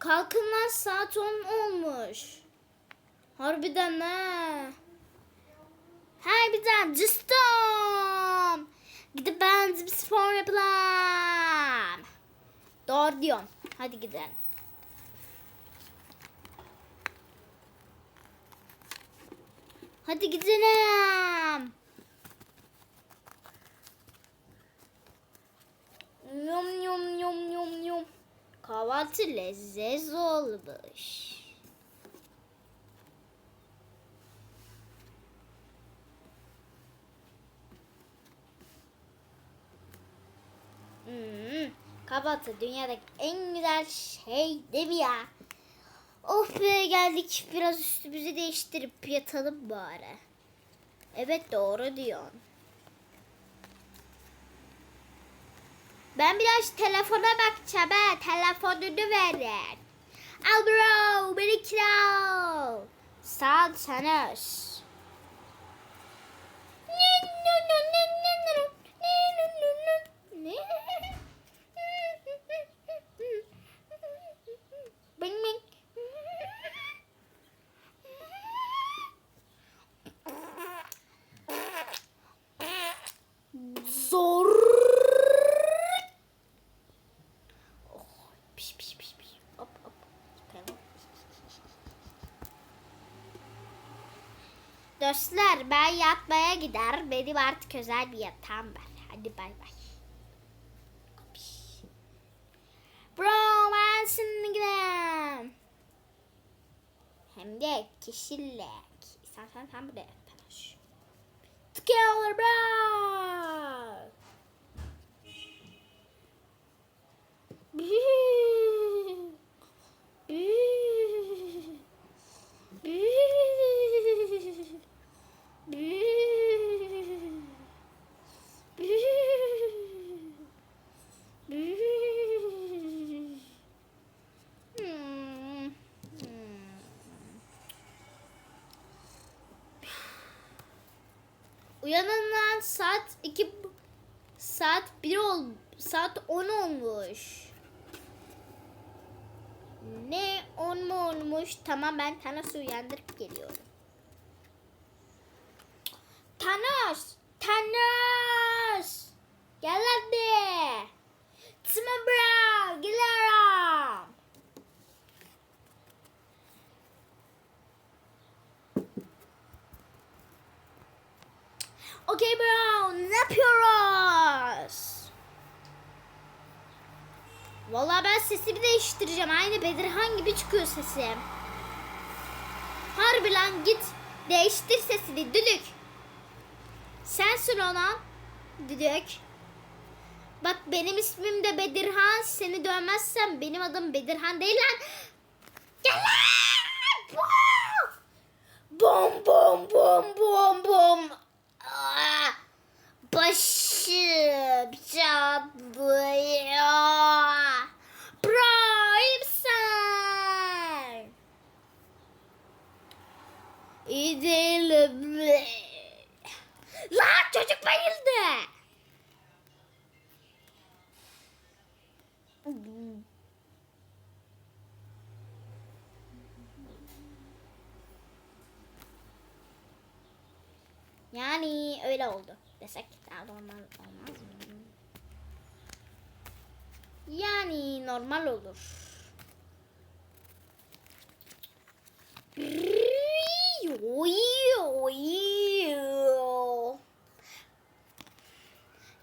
Kalkın lan saat 10 olmuş. Harbiden ne? Harbiden cıstom. Gidip ben bir spor yapalım. Doğru diyorsun. Hadi gidelim. Hadi gidelim. Kahvaltı lezzet olmuş. Hmm, kahvaltı dünyadaki en güzel şey değil mi ya? Oh be geldik biraz üstümüzü değiştirip yatalım bari. Evet doğru diyorsun. Ben biraz telefona bakacağım ha. Telefonunu verin. Al bro beni kira. Sağ sana. Dostlar ben yatmaya gider. Benim artık özel bir yatağım var. Hadi bay bay. Bro ben gidelim. Hem de kişilik. İstersen sen buraya tanış. Together bro. Uyanılan saat 2 saat 1 ol saat 10 olmuş. Ne 10 mu olmuş? Tamam ben Thanos'u uyandırıp geliyorum. Thanos! Thanos! Gel hadi. Tamam bro, geliyorum. Okey bro, ne yapıyoruz? Vallahi ben sesimi değiştireceğim. Aynı Bedirhan gibi çıkıyor sesim. Harbi lan git değiştir sesini düdük. Sensin ona düdük. Bak benim ismim de Bedirhan. Seni dövmezsem benim adım Bedirhan değil lan. Gel lan. Bom bom bom bom bom. Aa, Başım çatlıyor. Bro iyi misin? İyi değilim. Lan çocuk bayıldı. Yani öyle oldu desek daha normal olmaz mı? Yani normal olur.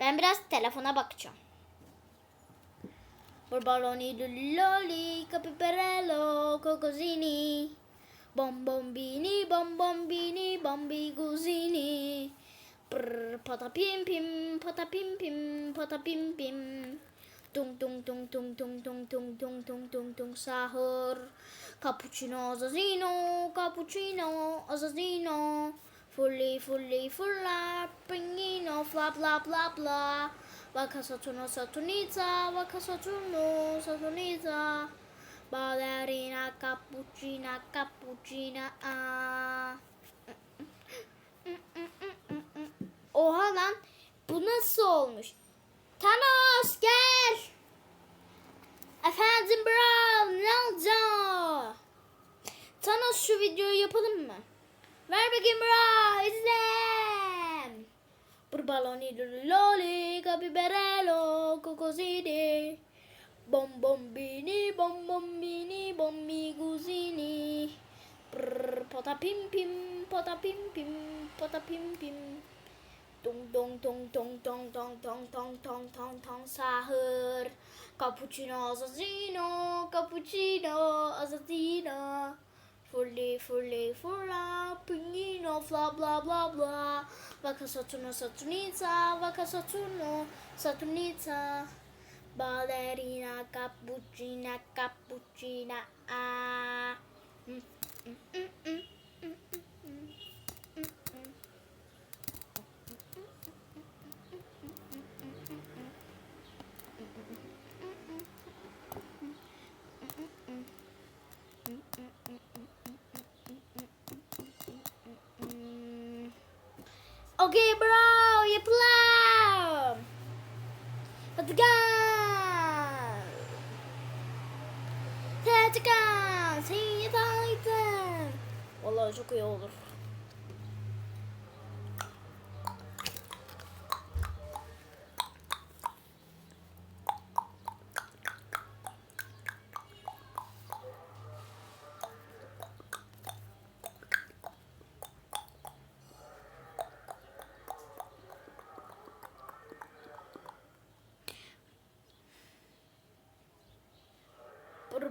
Ben biraz telefona bakacağım. Burbaloni lolli capiperello cocosini Bom bombini bom bombini bombi guzini Brr patapim pim patapim pim patapim pim Tung tung tung tung tung tung tung tung tung tung tung sahur Cappuccino assassino cappuccino assassino Fully fully fulla pingino bla bla bla bla Vaka Saturno Saturnita Vaka Saturno Saturnita Ballerina cappuccina cappuccina ah. Oha lan bu nasıl olmuş? Thanos gel. Efendim bro ne oldu? Thanos şu videoyu yapalım mı? Ver bakayım bro izle. Bir baloni loli capibarello cocosini. Bom bom bini bom bom bini bom mi guzini. Brr, pota pim pim pota pim pim pota pim pim. Dong dong dong dong dong dong dong dong dong dong dong sahur. Cappuccino assassino, cappuccino assassino. Fully fully fulla, pinguino, bla bla bla bla. Vaca Saturno, Saturnita, vaca Saturno, Saturnita. ballerina cappuccina cappuccina ah Oke. Okay, bro, you plum. Let's go. Vallahi çok iyi olur.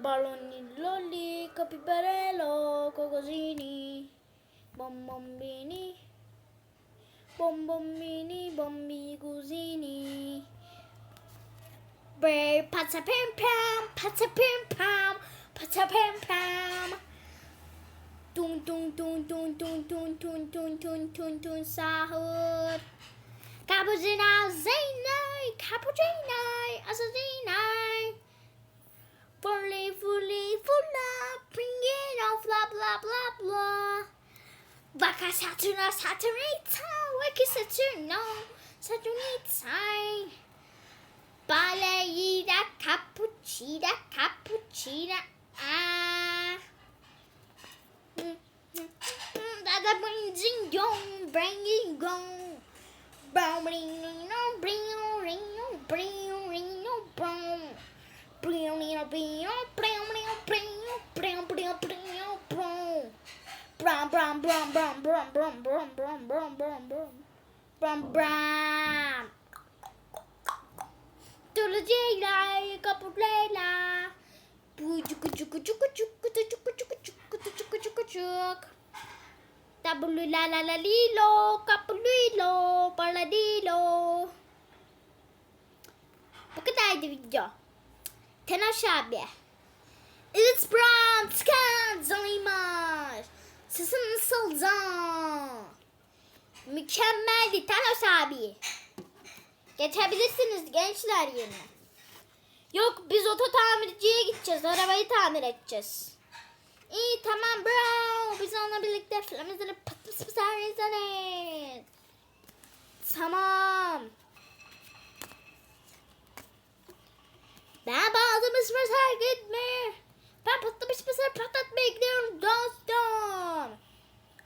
Burbaloni lolli, capibarello, cocosini, bombombini, bombombini, bombi cusini. Bear pata pim pam, pata pim pam, pata pim pam. Tung tung tung tung tung tung tung tung tung tung tung sahur. Cappuccino, Zainai, cappuccino, assassino. Volley, volley, vola, bring it on, blah, blah, blah, blah. Baka Saturna, Saturnita, wake Saturno, Saturnita. Baleíra, caputina, caputina, ah. Dada brindim, dom, brindim, dom. Bom, brindim, brindim, brindim, brindim. Brum brum brum brum brum brum brum brum brum brum brum brum brum Tulajela kapullela Pujuk juk Tabulu la la la lilo kapulilo paladilo Покидай видео Tenoş abi. It's Bram Scan Zaymaş. Sesim nasıl can? Mükemmeldi Tenoş abi. Geçebilirsiniz gençler yerine. Yok biz oto tamirciye gideceğiz. Arabayı tamir edeceğiz. İyi tamam bro. Biz onunla birlikte film izlenip patmış bir izlenir. Tamam. Ben bağlamış mısır gitme. Ben patlamış mısır patlatmaya gidiyorum dostum.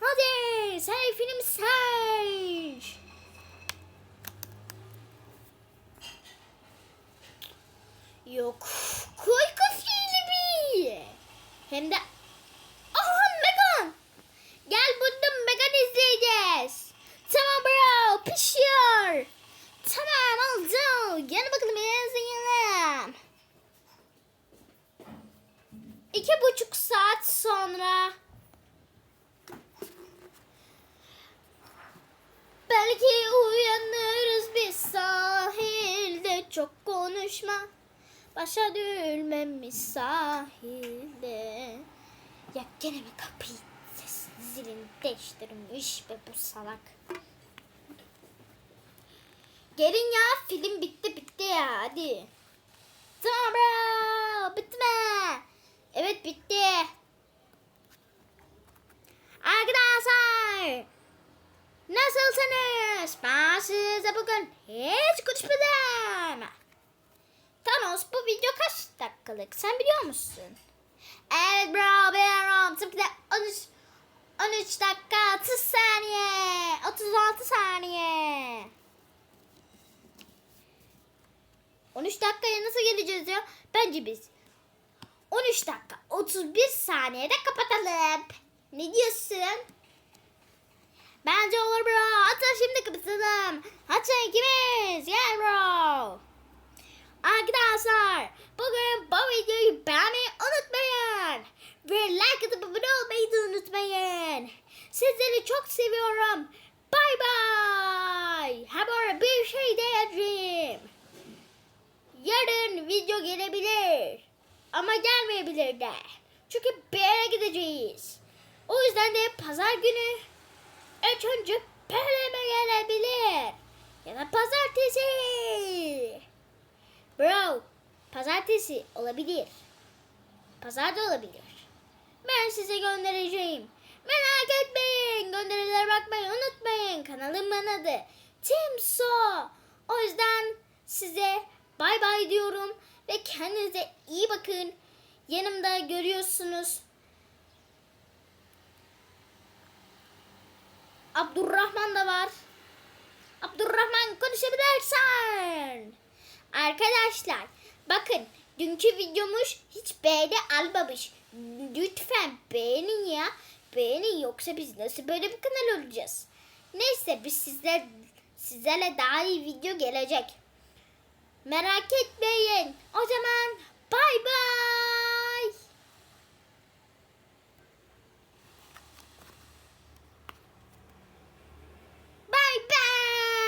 Hadi sen film seç. Yok. Koy kafayla bir. Hem de... saat sonra. Belki uyanırız biz sahilde. Çok konuşma. Başa düşmemiş sahilde. Ya gene mi kapıyı ses zilini değiştirmiş be bu salak. Gelin ya film bitti bitti ya hadi. Tamam bro bitti mi evet bitti Arkadaşlar Nasılsınız? Ben size bugün hiç konuşmadım. Thanos bu video kaç dakikalık sen biliyor musun? Evet bro biliyorum. Tabii ki de 13, 13 dakika 30 saniye. 36 saniye. 13 dakikaya nasıl geleceğiz ya? Bence biz 13 dakika 31 saniyede kapatalım. Ne diyorsun? Bence olur bro. Hatta şimdi kapatalım. Hatta ikimiz. Gel bro. Arkadaşlar bugün bu videoyu beğenmeyi unutmayın. Ve like atıp abone olmayı da unutmayın. Sizleri çok seviyorum. Bye bye. Ha bu arada bir şey diyeceğim. Yarın video gelebilir. Ama gelmeyebilir de. Çünkü bir yere gideceğiz. O yüzden de pazar günü üçüncü bölüme gelebilir. Ya da pazartesi. Bro, pazartesi olabilir. Pazar da olabilir. Ben size göndereceğim. Merak etmeyin. Gönderilere bakmayı unutmayın. Kanalımın adı Timso. O yüzden size bay bay diyorum. Ve kendinize iyi bakın. Yanımda görüyorsunuz. Abdurrahman da var. Abdurrahman konuşabilirsen. Arkadaşlar bakın dünkü videomuz hiç beğeni almamış. Lütfen beğenin ya. Beğenin yoksa biz nasıl böyle bir kanal olacağız? Neyse biz sizler sizlerle daha iyi video gelecek. Merak etmeyin. O zaman bay bay. Bay bay.